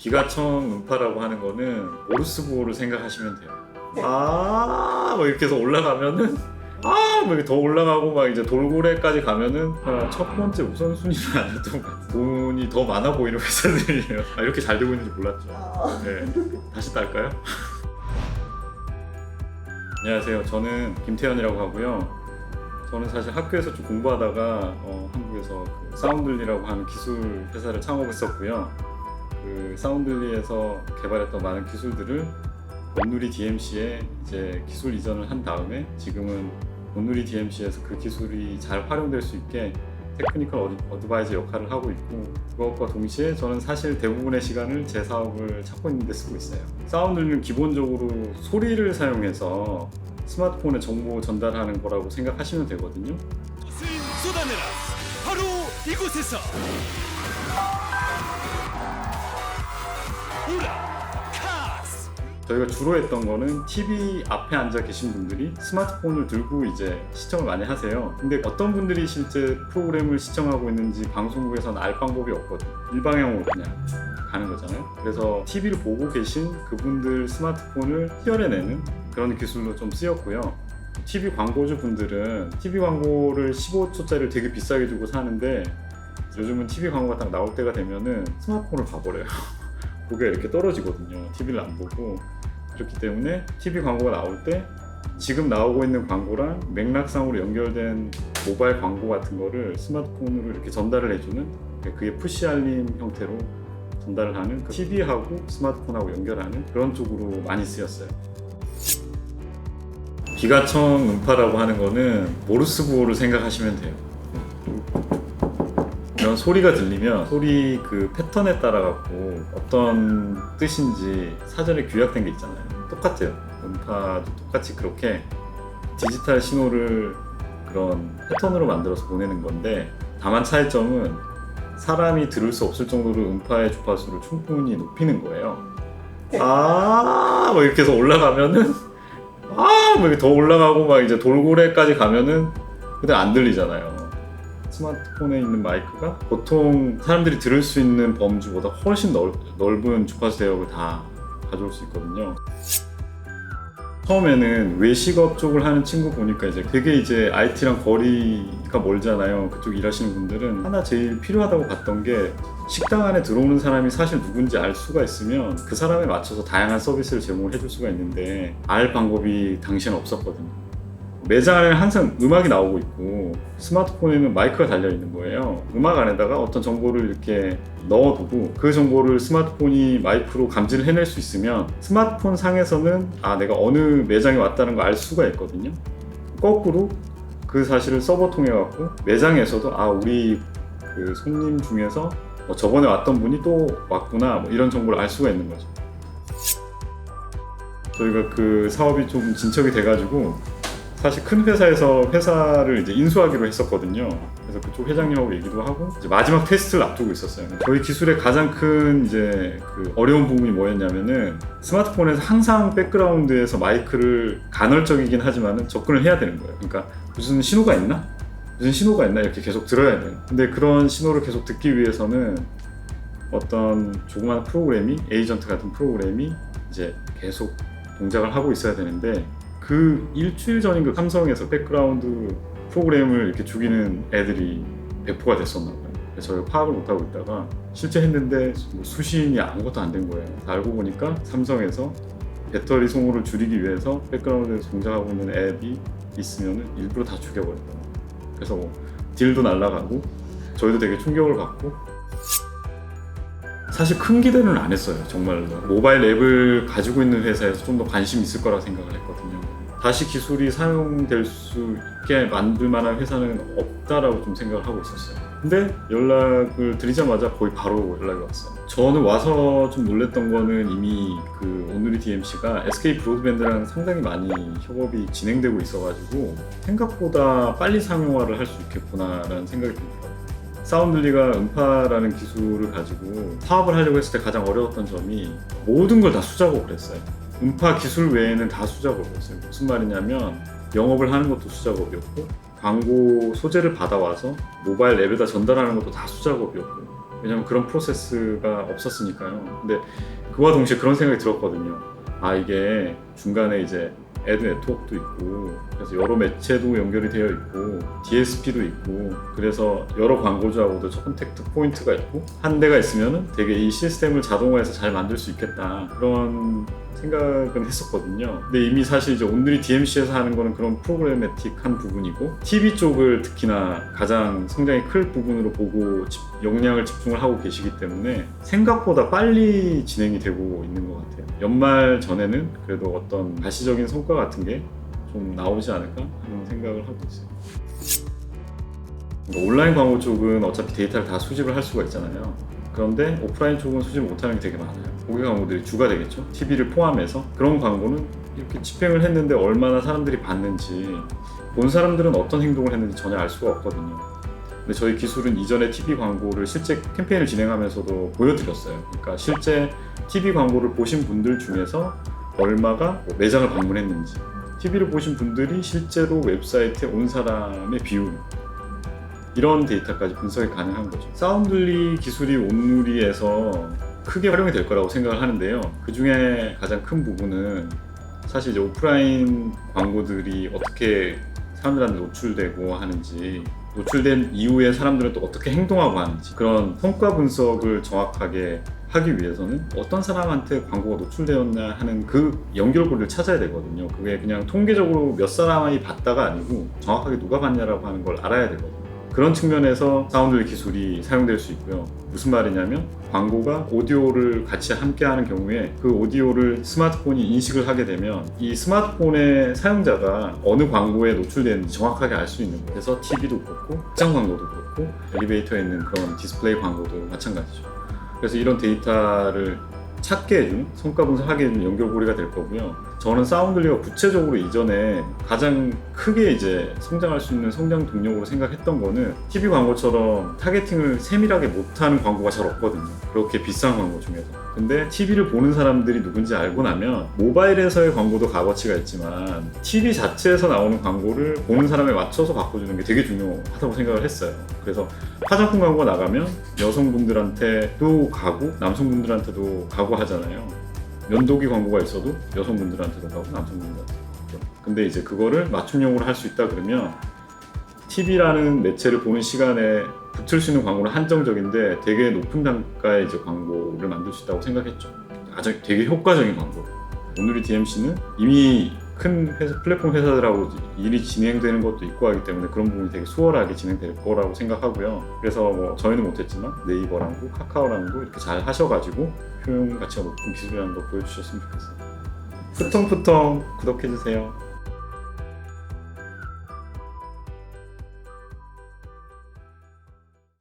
비가청 음파라고 하는 거는 모르스 부호를 생각하시면 돼요. 아, 뭐 이렇게 해서 올라가면은 아, 뭐 이렇게 더 올라가고 막 이제 돌고래까지 가면은 아, 첫 번째 우선순위는 아니었던 것 같아요. 돈이 더 많아 보이는 회사들이에요. 아, 이렇게 잘 되고 있는지 몰랐죠. 아, 네, 다시 딸까요? 안녕하세요. 저는 김태현이라고 하고요. 저는 사실 학교에서 좀 공부하다가 어, 한국에서 그 사운들리라고 하는 기술 회사를 창업했었고요. 그 사운들리에서 개발했던 많은 기술들을 온누리 DMC에 이제 기술 이전을 한 다음에 지금은 온누리 DMC에서 그 기술이 잘 활용될 수 있게 테크니컬 어드- 어드바이저 역할을 하고 있고 그것과 동시에 저는 사실 대부분의 시간을 제 사업을 찾고 있는 데 쓰고 있어요. 사운드는 기본적으로 소리를 사용해서 스마트폰에 정보 전달하는 거라고 생각하시면 되거든요. 쏟아내라 바로 이곳에서 저희가 주로 했던 거는 TV 앞에 앉아 계신 분들이 스마트폰을 들고 이제 시청을 많이 하세요. 근데 어떤 분들이 실제 프로그램을 시청하고 있는지 방송국에서는 알 방법이 없거든요. 일방향으로 그냥 가는 거잖아요. 그래서 TV를 보고 계신 그분들 스마트폰을 튀어내는 그런 기술로 좀 쓰였고요. TV 광고주 분들은 TV 광고를 15초짜리를 되게 비싸게 주고 사는데 요즘은 TV 광고가 딱 나올 때가 되면은 스마트폰을 봐버려요. 고개가 이렇게 떨어지거든요. TV를 안 보고 그렇기 때문에 TV 광고가 나올 때 지금 나오고 있는 광고랑 맥락상으로 연결된 모바일 광고 같은 거를 스마트폰으로 이렇게 전달을 해주는 그게 푸시 알림 형태로 전달을 하는 그 TV하고 스마트폰하고 연결하는 그런 쪽으로 많이 쓰였어요. 비가청 음파라고 하는 거는 모르스 부호를 생각하시면 돼요. 이런 소리가 들리면 소리 그 패턴에 따라 갖고 어떤 뜻인지 사전에 규약된 게 있잖아요. 똑같아요. 음파도 똑같이 그렇게 디지털 신호를 그런 패턴으로 만들어서 보내는 건데 다만 차이점은 사람이 들을 수 없을 정도로 음파의 주파수를 충분히 높이는 거예요. 아, 뭐 이렇게 해서 올라가면은 아, 뭐 이렇게 더 올라가고 막 이제 돌고래까지 가면은 그때 안 들리잖아요. 스마트폰에 있는 마이크가 보통 사람들이 들을 수 있는 범주보다 훨씬 넓, 넓은 주파수 대역을 다 가져올 수 있거든요. 처음에는 외식업 쪽을 하는 친구 보니까 이제 되게 이제 IT랑 거리가 멀잖아요. 그쪽 일하시는 분들은 하나 제일 필요하다고 봤던 게 식당 안에 들어오는 사람이 사실 누군지 알 수가 있으면 그 사람에 맞춰서 다양한 서비스를 제공을 해줄 수가 있는데 알 방법이 당시에는 없었거든요. 매장 안에는 항상 음악이 나오고 있고 스마트폰에는 마이크가 달려 있는 거예요. 음악 안에다가 어떤 정보를 이렇게 넣어두고 그 정보를 스마트폰이 마이크로 감지를 해낼 수 있으면 스마트폰 상에서는 아 내가 어느 매장에 왔다는 걸 알 수가 있거든요. 거꾸로 그 사실을 서버 통해 갖고 매장에서도 아 우리 그 손님 중에서 뭐 저번에 왔던 분이 또 왔구나 뭐 이런 정보를 알 수가 있는 거죠. 저희가 그 사업이 좀 진척이 돼가지고 사실 큰 회사에서 회사를 이제 인수하기로 했었거든요. 그래서 그쪽 회장님하고 얘기도 하고 이제 마지막 테스트를 앞두고 있었어요. 저희 기술의 가장 큰 이제 그 어려운 부분이 뭐였냐면은 스마트폰에서 항상 백그라운드에서 마이크를 간헐적이긴 하지만은 접근을 해야 되는 거예요. 그러니까 무슨 신호가 있나? 무슨 신호가 있나 이렇게 계속 들어야 돼요. 근데 그런 신호를 계속 듣기 위해서는 어떤 조그마한 프로그램이 에이전트 같은 프로그램이 이제 계속 동작을 하고 있어야 되는데 그 일주일 전인가 삼성에서 백그라운드 프로그램을 이렇게 죽이는 애들이 배포가 됐었나 봐요. 그래서 저희가 파악을 못하고 있다가 실제 했는데 뭐 수신이 아무것도 안 된 거예요. 알고 보니까 삼성에서 배터리 소모를 줄이기 위해서 백그라운드에서 동작하고 있는 앱이 있으면 일부러 다 죽여버렸다. 그래서 뭐 딜도 날라가고 저희도 되게 충격을 받고 사실 큰 기대는 안 했어요 정말로 모바일 앱을 가지고 있는 회사에서 좀 더 관심 있을 거라 생각을 했거든요 다시 기술이 사용될 수 있게 만들 만한 회사는 없다라고 좀 생각을 하고 있었어요. 근데 연락을 드리자마자 거의 바로 연락이 왔어요. 저는 와서 좀 놀랬던 거는 이미 그 오누리 DMC가 SK 브로드밴드랑 상당히 많이 협업이 진행되고 있어가지고 생각보다 빨리 상용화를 할 수 있겠구나라는 생각이 들더라고요 사운들리가 음파라는 기술을 가지고 사업을 하려고 했을 때 가장 어려웠던 점이 모든 걸 다 수작업을 했어요. 음파 기술 외에는 다 수작업이었어요. 무슨 말이냐면 영업을 하는 것도 수작업이었고 광고 소재를 받아와서 모바일 앱에다 전달하는 것도 다 수작업이었고 왜냐면 그런 프로세스가 없었으니까요. 근데 그와 동시에 그런 생각이 들었거든요. 아 이게 중간에 이제 애드 네트워크도 있고 그래서 여러 매체도 연결이 되어 있고 DSP도 있고 그래서 여러 광고주하고도 첫 컨택트 포인트가 있고 한 대가 있으면은 되게 이 시스템을 자동화해서 잘 만들 수 있겠다 그런 생각은 했었거든요. 근데 이미 사실 이제 오늘이 DMC에서 하는 거는 그런 프로그래매틱한 부분이고 TV 쪽을 특히나 가장 성장이 클 부분으로 보고 집- 역량을 집중을 하고 계시기 때문에 생각보다 빨리 진행이 되고 있는 것 같아요. 연말 전에는 그래도 어떤 가시적인 성과 같은 게 좀 나오지 않을까 하는 생각을 하고 있어요. 그러니까 온라인 광고 쪽은 어차피 데이터를 다 수집을 할 수가 있잖아요. 그런데 오프라인 쪽은 수집 못하는 게 되게 많아요. 고객 광고들이 주가 되겠죠. TV를 포함해서 그런 광고는 이렇게 집행을 했는데 얼마나 사람들이 봤는지 본 사람들은 어떤 행동을 했는지 전혀 알 수가 없거든요. 근데 저희 기술은 이전에 TV 광고를 실제 캠페인을 진행하면서도 보여드렸어요. 그러니까 실제 TV 광고를 보신 분들 중에서 얼마가 뭐 매장을 방문했는지, TV를 보신 분들이 실제로 웹사이트에 온 사람의 비율, 이런 데이터까지 분석이 가능한 거죠. 사운들리 기술이 온누리에서 크게 활용이 될 거라고 생각을 하는데요. 그 중에 가장 큰 부분은 사실 이제 오프라인 광고들이 어떻게 사람들한테 노출되고 하는지 노출된 이후에 사람들은 또 어떻게 행동하고 하는지 그런 성과 분석을 정확하게 하기 위해서는 어떤 사람한테 광고가 노출되었나 하는 그 연결고리를 찾아야 되거든요. 그게 그냥 통계적으로 몇 사람이 봤다가 아니고 정확하게 누가 봤냐라고 하는 걸 알아야 되거든요. 그런 측면에서 사운드 기술이 사용될 수 있고요. 무슨 말이냐면 광고가 오디오를 같이 함께 하는 경우에 그 오디오를 스마트폰이 인식을 하게 되면 이 스마트폰의 사용자가 어느 광고에 노출되는지 정확하게 알 수 있는. 그래서 TV도 그렇고 극장 광고도 그렇고 엘리베이터에 있는 그런 디스플레이 광고도 마찬가지죠. 그래서 이런 데이터를 찾게 해주는 성과 분석하게 해주는 연결고리가 될 거고요. 저는 사운드리가 구체적으로 이전에 가장 크게 이제 성장할 수 있는 성장 동력으로 생각했던 거는 TV 광고처럼 타겟팅을 세밀하게 못하는 광고가 잘 없거든요. 그렇게 비싼 광고 중에서. 근데 TV를 보는 사람들이 누군지 알고 나면 모바일에서의 광고도 값어치가 있지만 TV 자체에서 나오는 광고를 보는 사람에 맞춰서 바꿔주는 게 되게 중요하다고 생각을 했어요. 그래서 화장품 광고가 나가면 여성분들한테도 가고 남성분들한테도 가고 하잖아요. 면도기 광고가 있어도 여성분들한테도 가고 남성분들한테도 가고. 근데 이제 그거를 맞춤형으로 할 수 있다 그러면 TV라는 매체를 보는 시간에 붙을 수 있는 광고는 한정적인데 되게 높은 단가의 이제 광고를 만들 수 있다고 생각했죠. 아주 되게 효과적인 광고. 오늘의 DMC는 이미 큰 회사, 플랫폼 회사들하고 일이 진행되는 것도 있고 하기 때문에 그런 부분이 되게 수월하게 진행될 거라고 생각하고요. 그래서 뭐 저희는 못했지만 네이버랑도 카카오랑도 이렇게 잘 하셔가지고 효용 가치가 높은 기술이라는 걸 보여주셨으면 좋겠어요. 푸통푸통 구독해주세요.